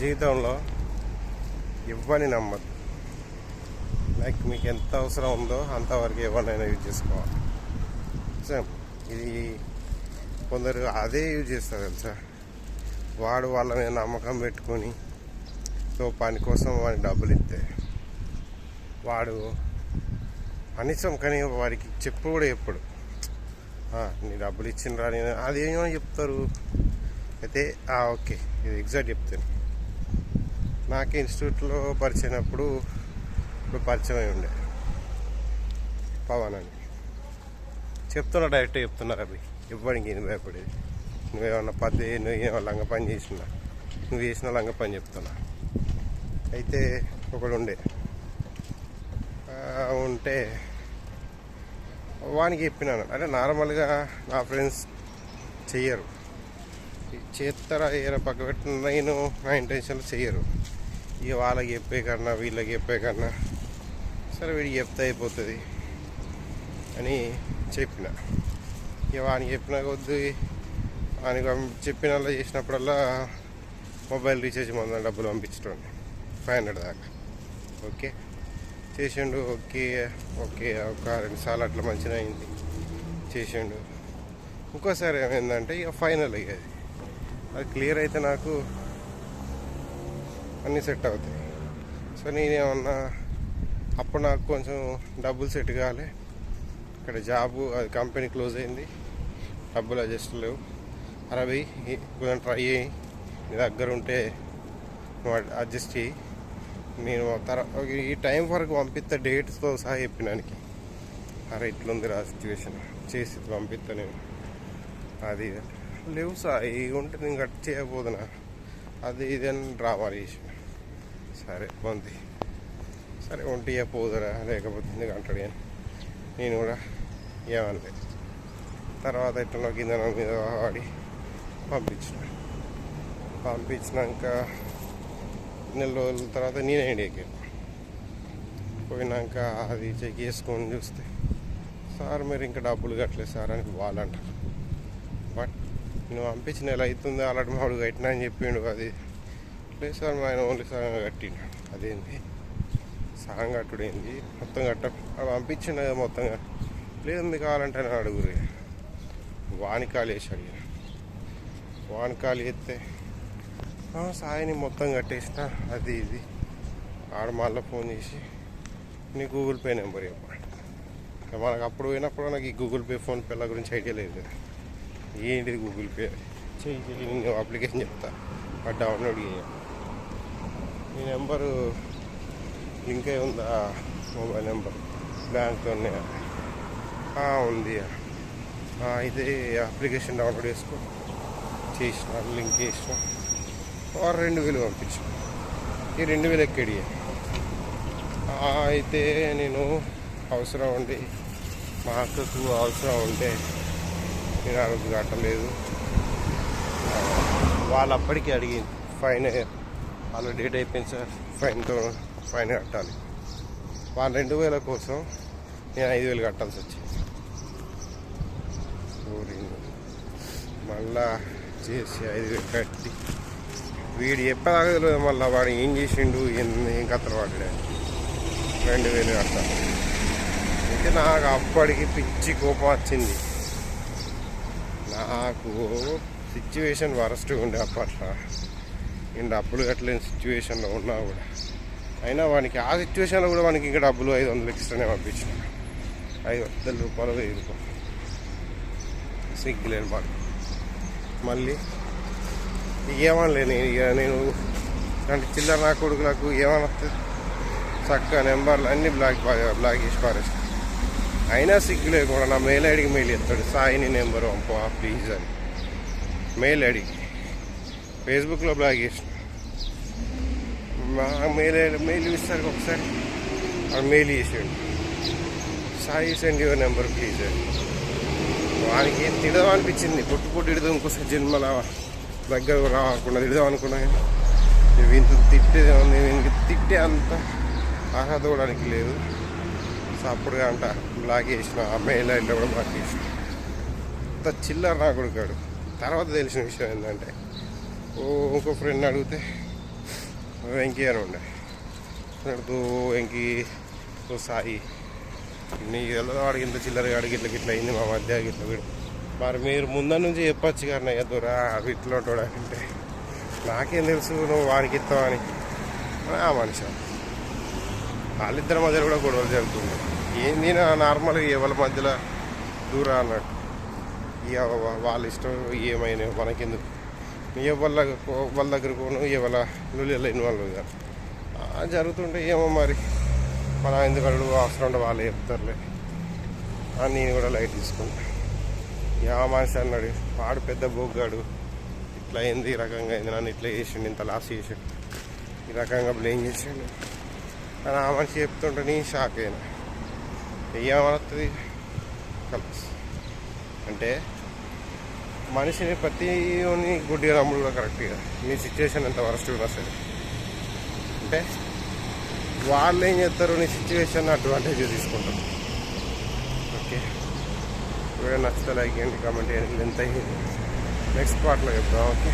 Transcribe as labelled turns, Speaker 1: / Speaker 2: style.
Speaker 1: జీవితంలో ఇవ్వని నమ్మద్దు లైక్ మీకు ఎంత అవసరం ఉందో అంతవరకు ఎవరినైనా యూజ్ చేసుకోవాలి. సార్ ఇది కొందరు అదే యూజ్ చేస్తారు తెలుసా? వాడు వాళ్ళ మీద నమ్మకం పెట్టుకొని సో పని కోసం వాడికి డబ్బులు ఇస్తే వాడు కనీసం కానీ వాడికి చెప్పు కూడా ఎప్పుడు. నీ డబ్బులు ఇచ్చిండ్రా నేను అదేమో చెప్తారు? అయితే ఓకే. ఇది ఎగ్జాక్ట్ చెప్తాను. నాకు ఇన్స్టిట్యూట్లో పరిచయనప్పుడు ఇప్పుడు పరిచయం అయి ఉండే. పవన్ అని. చెప్తున్నా డైరెక్ట్ చెప్తున్నారు అవి ఇవ్వడానికి నేను భయపడేది. నువ్వేమన్నా పది నువ్వేమో లంగ పని చేసినా నువ్వు చేసిన లంగ పని చెప్తున్నా. అయితే ఒకడు ఉండే. ఉంటే వానికి చెప్పినాను అంటే నార్మల్గా నా ఫ్రెండ్స్ చెయ్యరు. చేస్తారా ఏరా పక్క పెట్టిన నేను నా ఇంటెన్షన్లో చెయ్యరు. ఇక వాళ్ళకి చెప్పే కన్నా వీళ్ళకి చెప్పే కన్నా సరే వీడికి చెప్తే అయిపోతుంది అని చెప్పిన. ఇక వానికి చెప్పిన కొద్ది వానికి పంపి- చెప్పిన చేసినప్పుడల్లా మొబైల్ రీఛార్జ్ మంది డబ్బులు పంపించడం ఫైవ్ హండ్రెడ్ దాకా. ఓకే? చేసిండు ఓకే ఓకే ఒక రెండు సార్లు అట్లా మంచిగా అయింది. చేసిండు. ఇంకోసారి ఏమైందంటే ఇక ఫైనల్ అయ్యేది అది క్లియర్ అయితే నాకు అన్నీ సెట్ అవుతాయి. సో నేనేమన్నా అప్పుడు నాకు కొంచెం డబ్బులు సెట్ కావాలి ఇక్కడ జాబు అది కంపెనీ క్లోజ్ అయింది. డబ్బులు అడ్జస్ట్ లేవు. అరవి కొంచెం ట్రై చేయి. నీ దగ్గర ఉంటే నువ్వు అడ్జస్ట్ చేయి. నేను తర్వాత ఈ టైం వరకు పంపిస్తా డేట్స్తో సహా చెప్పినానికి అరే ఇట్లుంది రా సిచ్యువేషన్. చేసి పంపిస్తా నేను. అది లేవు సార్ ఇవి ఉంటే నేను కట్ చేయబోదునా? అది ఇది అని డ్రామా చేసి సరే మంది సరే ఒంటి పోదురా లేకపోతే ఎందుకు అంటాడు అని నేను కూడా ఏమనలే. తర్వాత ఇట్లా కింద మీద వాడి పంపించిన. పంపించినాక నెల రోజుల తర్వాత నేనే ఇండియాకి పోయినాక అది చెక్ చేసుకొని చూస్తే సార్ మీరు ఇంకా డబ్బులు కట్టలేదు సార్ అని వాళ్ళు అంటారు నువ్వు పంపించిన ఎలా అవుతుందో అలాంటి మాడు కట్టినా అని చెప్పిండు అది. లేదు సార్ మా ఆయన ఓన్లీ సగం కట్టిండు. అదేంటి సగం కట్టుడు ఏంది? మొత్తం కట్ట. పంపించిండు కదా మొత్తంగా లేదు మీకు కావాలంటే నేను అడుగురు వాని కాలు వేసి అడిగిన వాని కాలు సాయిని మొత్తం కట్టేసిన అది ఇది. ఆడ మళ్ళీ ఫోన్ చేసి నీ గూగుల్ పే నెంబర్ చెప్పాడు మనకు అప్పుడు పోయినప్పుడు నాకు ఈ గూగుల్ పే ఫోన్పేల గురించి ఐడియా లేదు కదా. ఏంటిది గూగుల్ పే చెయ్యి నేను అప్లికేషన్ చెప్తా అది డౌన్లోడ్ చేయ ఈ నెంబరు లింక్ అయి ఉందా మొబైల్ నెంబర్ బ్యాంక్తో ఉంది అయితే అప్లికేషన్ డౌన్లోడ్ చేసుకో చేసిన లింక్ చేసిన వారు రెండు వేలు పంపించు ఈ రెండు వేలు ఎక్కడి అయితే నేను అవసరం ఉండి మా అక్కకు అవసరం ఉంటే నేను కట్టలేదు వాళ్ళు అప్పటికి అడిగింది ఫైన్ వాళ్ళ డేట్ అయిపోయింది సార్ ఫైన్తో ఫైన్ కట్టాలి. వాళ్ళ రెండు వేల కోసం నేను ఐదు వేలు కట్టాల్సి వచ్చింది. మళ్ళా చేసి ఐదు వేలు కట్టి వీడు చెప్పేదాకా తెలియదు మళ్ళీ వాడు ఏం చేసిండు ఏం ఏం కథలు వాడాడు రెండు వేలు కట్టాలి. అయితే నాకు అప్పటికి పిచ్చి కోపం వచ్చింది. నాకు సిచ్యువేషన్ వరస్ట్ ఉండే అప్పట్లో. నేను డబ్బులు కట్టలేని సిచ్యువేషన్లో ఉన్నా కూడా. అయినా వానికి ఆ సిచ్యువేషన్లో కూడా వానికి ఇంకా డబ్బులు ఐదు వందలు ఎక్స్ట్రానే పంపించిన. ఐదు వందల రూపాయలు వెయ్యి రూపాయలు. సిగ్గులేని మాట మళ్ళీ ఏమనలే నేను ఇక నేను అంటే చిల్లర నా కొడుకులకు ఏమనొస్తుంది చక్కగా నెంబర్లు అన్ని బ్లాక్ బ్లాక్ చేసి పారేస్తాను అయినా సిగ్గు కూడా. నా మెయిల్ ఐడికి మెయిల్ ఎత్తాడు సాయిని నెంబర్ పంపా ప్లీజ్ అని. మెయిల్ ఐడికి ఫేస్బుక్లో బ్లాగ్ చేసిన. మా మెయిల్ ఐడి మెయిల్ ఇస్తారు ఒకసారి. అది మెయిల్ చేసాడు. Sai send your number please అని. వానికి ఏం తిడదాం అనిపించింది పొట్టు పొట్టు ఇడదాం ఇంకోసారి జన్మల దగ్గర రాకుండా తిడదాం అనుకున్నా కానీ వీంత తిట్టేది ఉంది వీనికి తిట్టే అంత అర్హత కూడా లేదు. సో అంటారు లాగేసిన బ్లాక్ చేసిన ఆ మెయిల్ కూడా బ్లాక్ అంత చిల్లర నా కొడుకాడు తర్వాత తెలిసిన విషయం ఏంటంటే ఓ ఇంకో ఫ్రెండ్ అడిగితే వెంకీ అని ఉండే. అడుగుతూ వెంకీ ఓ సాయి నీకు తెలియదు వాడికి ఇంత చిల్లర అడిగి ఇట్లా ఇట్లా అయింది మా మధ్య ఇట్లా వీడు. మరి మీరు ముందర నుంచి చెప్పచ్చు కానీ ఎదురా అవి ఇట్లా ఉంటాడు అంటే నాకేం తెలుసు నువ్వు వానికి ఇస్తావని అని. ఆ మనిషి. వాళ్ళిద్దరి మధ్యలో కూడా గొడవలు జరుగుతుంది ఏంది నా నార్మల్గా ఎవరి మధ్యలో దూరా అన్నట్టు? ఇక వాళ్ళ ఇష్టం ఏమైనా మనకెందుకు? ఎవరి వాళ్ళ దగ్గర పోను ఎవరి నువ్వులో ఇన్వాల్వ్ కాదు. జరుగుతుంటే ఏమో మరి. మన ఎందుకు అవసరం ఉంటే వాళ్ళు చెప్తారులే. అని నేను కూడా లైట్ తీసుకుంటా. యా మనిషి అన్నాడు వాడు పెద్ద బొగ్గాడు. ఇట్లా అయింది ఈ రకంగా అయింది నన్ను ఇట్లా చేసిండు ఇంత లాస్ చేసిండు. ఈ రకంగా బ్లేమ్ చేసిండు. అని ఆ మనిషి చెప్తుంటే నేను షాక్ అయినా. ఏమవుతుంది? కలస్ అంటే మనిషిని ప్రతి గుడ్డిగా నమ్ముడు కూడా కరెక్ట్గా మీ సిచ్యువేషన్ ఎంత వరస్ట్ ఉన్నా సరే. అంటే వాళ్ళు ఏం చేస్తారు? నీ సిచ్యువేషన్ అడ్వాంటేజ్ తీసుకుంటారు ఓకే? వీడియో నచ్చితే లైక్ చేయండి కామెంట్ చేయండి. ఎంత నెక్స్ట్ పార్ట్లో చెప్తాం ఓకే?